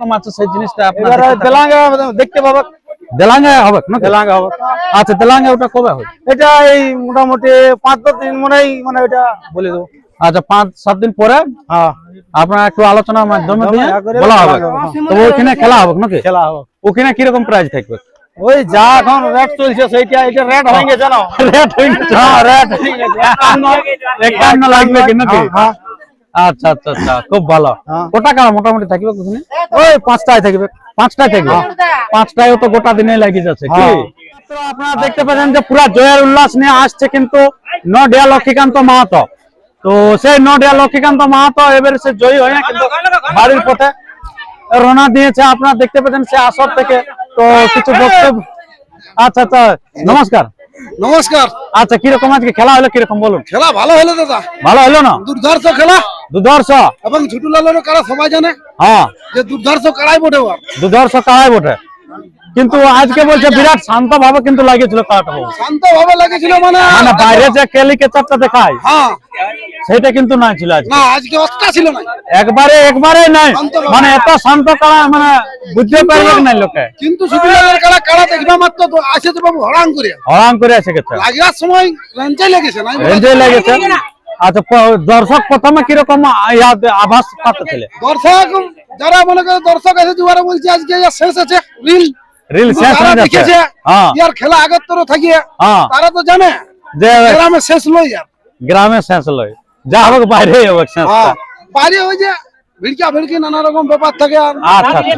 কম আছে সেই জিনিসটা আপনার এবারে দেখতে থাকুন। তেলাঙ্গা দেখতে পাবে দেলাঙ্গা হবে না তেলাঙ্গা হবে। আচ্ছা দেলাঙ্গা ওটা কবে হবে এটা এই মোটামুটি পাঁচ দশ দিন মনে হয় মানে এটা বলে দেবো। আচ্ছা পাঁচ সাত দিন পরে হ্যাঁ। আপনার একটু আলোচনার মাধ্যমে দিয়ে হ্যাঁ, করে বলা হবে। খেলা হবে। তো ওইখানে খেলা হবে নাকি? খেলা হবে। ওখানে কীরকম প্রাইজ থাকবে? ওই যা এখন রেট চলছে সেইটা এটা রেট হয়ে গেছে না। রেট হয়ে গেছে। হ্যাঁ রেট হয়ে গেছে একান্ন লাগবে কি নাকি? হ্যাঁ, হ্যাঁ। আচ্ছা আচ্ছা আচ্ছা খুব ভালো। হ্যাঁ। কটা কারা মোটামুটি থাকবে ওখানে ওই পাঁচটায় থাকবে পাঁচটায় থাকবে। পাঁচটায় তো গোটা দিনে লাগিয়ে যাচ্ছে কি? হ্যাঁ। আপনারা দেখতে পাচ্ছেন যে পুরা জয়ের উল্লাস নিয়ে আসছে কিন্তু নডিয়া লক্ষ্মীকান্ত মাহাতো। তো সেই নডিয়া লক্ষ্মীকান্ত মাহাতো এবারে সে জয়ী হয়ে কিন্তু বাড়ির পথে রওনা দিয়েছে। আপনারা দেখতে পাচ্ছেন সে আসর থেকে। তো কিছু বক্তব্য আচ্ছা আচ্ছা নমস্কার। নমস্কার। আচ্ছা কীরকম আজকে খেলা হলো কীরকম বলুন? খেলা ভালো হলো দাদা। ভালো হলো না? দুর্ধর্ষ খেলা। দুধর্ষ এবং ঝুটুলালের কারা সবাই জানে? হ্যাঁ। যে দুর্ধর্ষ কারাই বটে দুধর্ষ কাহাই বটে কিন্তু আজকে বলছে বিরাট শান্ত ভাবে কিন্তু লাগিয়েছিল কাহাটা শান্ত ভাবে লেগেছিল মানে মানে বাইরে যে কেলি কেচাপটা দেখায় হ্যাঁ। সেটা কিন্তু না ছিল আজকে। না আজকে অতটা ছিল না একবারে একবারে নাই। মানে এত শান্ত কারা মানে বুঝতে পারবে নাই লোকে। কিন্তু ঝুটুলালের কারা কারা দেখবা মাত্র তো আসে তো বাবু হরান করে হরাম করে এসে গেছে। লাগার সময় রেঞ্জে লেগেছে না রেঞ্জে লেগেছে। আচ্ছা প- দর্শক প্রথমে কীরকম ইয়া- আভাস পাচ্ছিল দর্শক যারা মনে করে দর্শক আছে দুবারে বলছে আজকে ইয়া শেষ আছে রিল। রিল শেষ যারা হয়ে যাচ্ছে। দেখেছে হ্যাঁ। ইয়ার খেলা আগের তর থাকিয়ে হ্যাঁ। তারা তো জানে যে গ্রামে শেষ লই ইয়ার। গ্রামে শেষ লয়। যা হবে বাইরে হবে শেষ হ্যাঁ বাইরে ওই যে ভিড়কা ভিড়কি নানা রকম ব্যাপার থাকে আর। আচ্ছা আচ্ছা।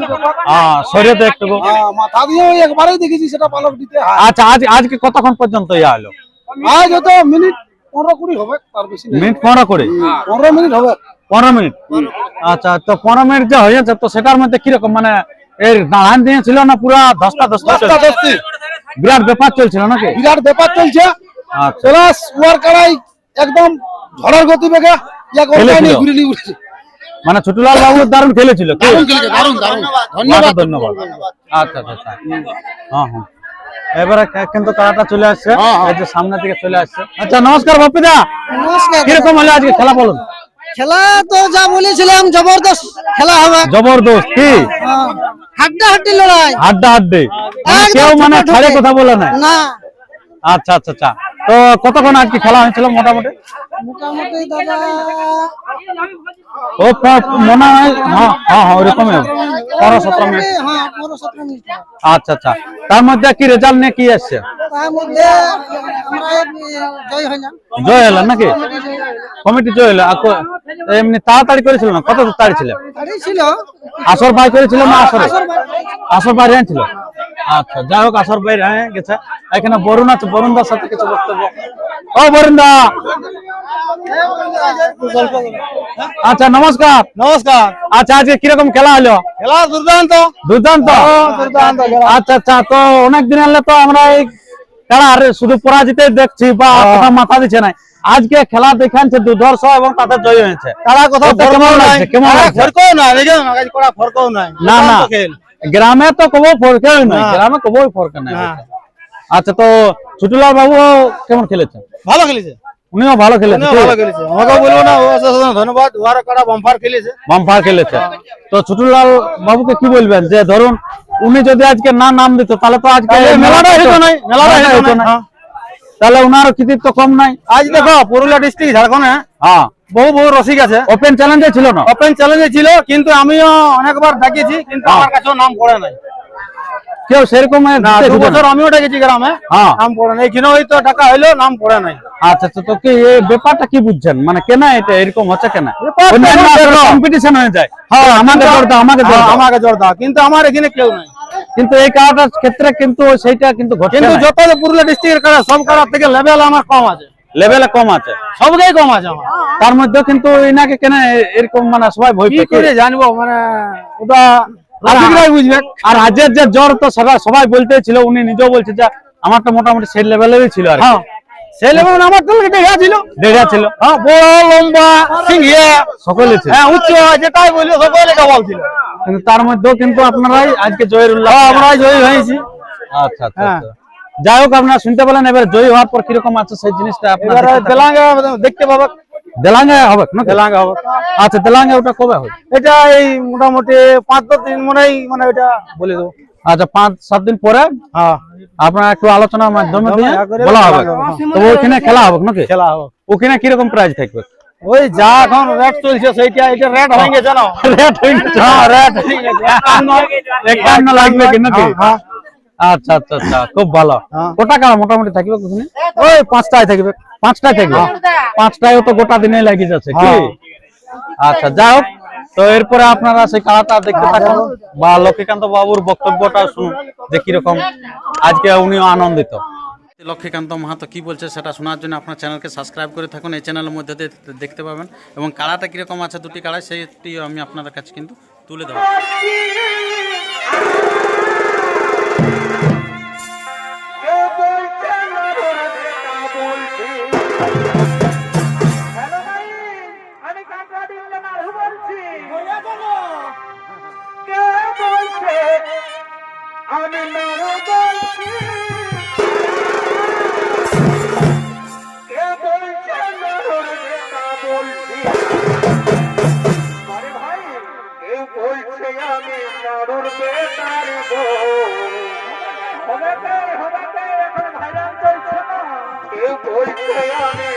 হ্যাঁ শরীরে একটু হ্যাঁ, মাথা দিয়ে ওই একবারেই দেখেছি সেটা পালক দিতে হয়। আচ্ছা আজ আজকে কতক্ষণ পর্যন্ত ইয়া হলো? আজ হয়তো মিনিট পনেরো কুড়ি হবে তার বেশি মিনিট পনেরো করে পনেরো মিনিট হবে। পনেরো মিনিট? আচ্ছা তো পনেরো মিনিট যে হয়েছে তো সেটার মধ্যে কীরকম? মানে এর দাঁড়ান দিয়েছিল না পুরা দশটা দশটা দশটা দশটি। বিরাট ব্যাপার চলছিল নাকি? বিরাট ব্যাপার চলছে। আচ্ছা। প্লাস একদম ঝড়ের এক ঘুরে নিয়ে উঠেছে। মানে ছোটলাল বাবু দারুণ খেলেছিল ধন্যবাদ। ধন্যবাদ। আচ্ছা আচ্ছা আচ্ছা। হ্যাঁ হ্যাঁ। এবারে কিন্তু তারাটা চলে আসছে। এই যে সামনে থেকে চলে আসছে। আচ্ছা নমস্কার বাপিদা নমস্কার কীরকম হলো আজকে খেলা বলুন? খেলা তো যা বলেছিলাম জবরদস্ত খেলা হবে। জবরদস্ত কি? হাড্ডা হাড্ডি লড়াই। হাড্ডা হাড্ডি মানে কেউ মানে ছাড়ে কথা বলে না? না। আচ্ছা আচ্ছা আচ্ছা। তো কতক্ষণ আজকে খেলা হয়েছিল মোটামুটি? মোটামুটি দাদা ও মনে হয় হ্যাঁ হ্যাঁ হ্যাঁ ওরকম পনেরো সতেরো মিনিট। হ্যাঁ আচ্ছা আচ্ছা। তার মধ্যে কি রেজাল্ট নিয়ে কি আসছে? জয় নাকি? কমিটি জয় হলো এমনি তাড়াতাড়ি করেছিল না? কত তাড়ি ছিল? আসর ভাই করেছিল না আসর? আসর ভাই। ছিল? আচ্ছা যাই হোক আসর বাইরে হ্যাঁ গেছে। এখানে বরুণ আছে বরুণদার সাথে কিছু বক্তব্য। ও বরুণদা আচ্ছা নমস্কার। নমস্কার। আচ্ছা আজকে কীরকম খেলা হলো? খেলা দুর্দান্ত। দুর্দান্ত? আচ্ছা আচ্ছা তো অনেক দিন হলে তো আমরা এই খেলা আর শুধু পরাজিতই দেখছি বা মাথা দিচ্ছে না আজকে খেলা দেখাচ্ছে দুর্ধর্ষ এবং তাতে জয় হয়েছে। তারা কোথাও তো কেমন লাগছে? কেমন ফরকও না না। না খেল। গ্রামে তো কবো ফরকে না। গ্রামে কবো ফরকে না। আচ্ছা তো ছুটুলাল বাবু কেমন খেলেছে? ভালো খেলেছে। উনিও ভালো খেলেছে উনিও ভালো খেলেছে। আমাকে বলব না ও অশেষ অশেষ ধন্যবাদ। ওয়ার কাড়া বাম্পার খেলেছে। বাম্পার খেলেছে। তো ছুটুলাল বাবুকে কি বলবেন? যে ধরুন উনি যদি আজকে না নাম দিত তাহলে তো আজকে মেলাটা হতো মেলাটা হতো না। না তাহলে উনার কৃতিত্ব কম নাই। আজ দেখো পুরুলিয়া ডিস্ট্রিক্ট ঝাড়খণ্ডে হ্যাঁ। বহু বহু রসিক আছে। ওপেন চ্যালেঞ্জে ছিল না? ওপেন চ্যালেঞ্জে ছিল কিন্তু আমিও অনেকবার ডাকিয়েছি কিন্তু আমার কাছেও নাম পড়ে নাই। কেউ সেরকম। বছর আমিও গ্রামে হ্যাঁ। নাম পড়ে নাই। এখানে হয়তো টাকা হইল নাম পড়ে নাই। আচ্ছা আচ্ছা তো কি এই ব্যাপারটা কি বুঝছেন? মানে কেন এটা এরকম হচ্ছে কেন? কম্পিটিশন হয়ে যায়। হ্যাঁ আমাকে জোর দাও আমাকে হ্যাঁ। আমাকে জোর দাও। কিন্তু আমার এখানে কেউ নাই। কিন্তু এই কারাটার ক্ষেত্রে কিন্তু সেইটা কিন্তু কিন্তু যত পুরুলিয়া ডিস্ট্রিক্টের কারা সব কারার থেকে লেভেল আমার কম আছে। লেভেলে কম আছে। সবটাই কম আছে আমার। তার মধ্যে কিন্তু কেন এরকম মানে সবাই ভয় কি করে জানব? মানে ওটা বুঝবে? আর আজের যে জ্বর তো সবাই সবাই বলতে ছিল উনি নিজেও বলছে যে আমারটা মোটামুটি সেই লেভেলেরই ছিল আর হ্যাঁ। সেই লেভেল আমার তো দেখা ছিল। দেখা ছিল। হ্যাঁ বড় লম্বা সিংহে সকলে ছিল। হ্যাঁ উচ্চ যেটাই বলল সকলে কেবল ছিল। কিন্তু তার মধ্যেও কিন্তু আপনারাই আজকে জয়ের উল্লাস হ্যাঁ, আমরাই জয়ী হয়েছি। আচ্ছা আচ্ছা। আচ্ছা। যাই হোক আপনারা শুনতে পেলেন এবার জয়ী হওয়ার পর কীরকম আছে সেই জিনিসটা আপনারা দেখতে থাকুন। তেলাঙ্গা দেখতে পাবে দেলাঙ্গে হবে না দেলাঙ্গে হবে। আচ্ছা দেলাঙ্গে ওটা কবে হবে এটা এই মোটামুটি পাঁচ দশ দিন মনেই মানে ওইটা বলে দেবো। আচ্ছা পাঁচ সাত দিন পরে? হ্যাঁ। আপনার একটু আলোচনার মাধ্যমে বলা হবে। তো ওইখানে খেলা হবে নাকি? খেলা হবে। ওখানে কীরকম প্রাইজ থাকবে? ওই যা এখন রেট চলছে সেইটা এটা রেট হয়ে গেছে না। রেট হয়ে গেছে। হ্যাঁ রেট একান্ন লাগবে কি নাকি? হ্যাঁ, আচ্ছা আচ্ছা আচ্ছা খুব ভালো। গোটা কটা কারা মোটামুটি থাকবে ওই পাঁচটায় থাকবে পাঁচটায় থাকবে। পাঁচটায় তো গোটা দিনে লাগিয়ে যাচ্ছে কি? হ্যাঁ। আচ্ছা যাই হোক তো এরপরে আপনারা সেই খেলাটা দেখতে থাকুন বা লক্ষ্মীকান্ত বাবুর বক্তব্যটা শুনুন যে কীরকম। আজকে উনিও আনন্দিত। লক্ষ্মীকান্ত মাহাতো কি বলছে সেটা শোনার জন্য আপনার চ্যানেলকে সাবস্ক্রাইব করে থাকুন এই চ্যানেলের মধ্যে দেখতে পাবেন। এবং কাড়াটা কীরকম আছে দুটি কাড়াই সেইটি আমি আপনাদের কাছে কিন্তু তুলে দেবো বলছি আরে ভাই কেউ বলছে আমি নাড়ুর বেটার হবে হবে এখন ভাইরাল চলছে না। কেউ বলছে আমি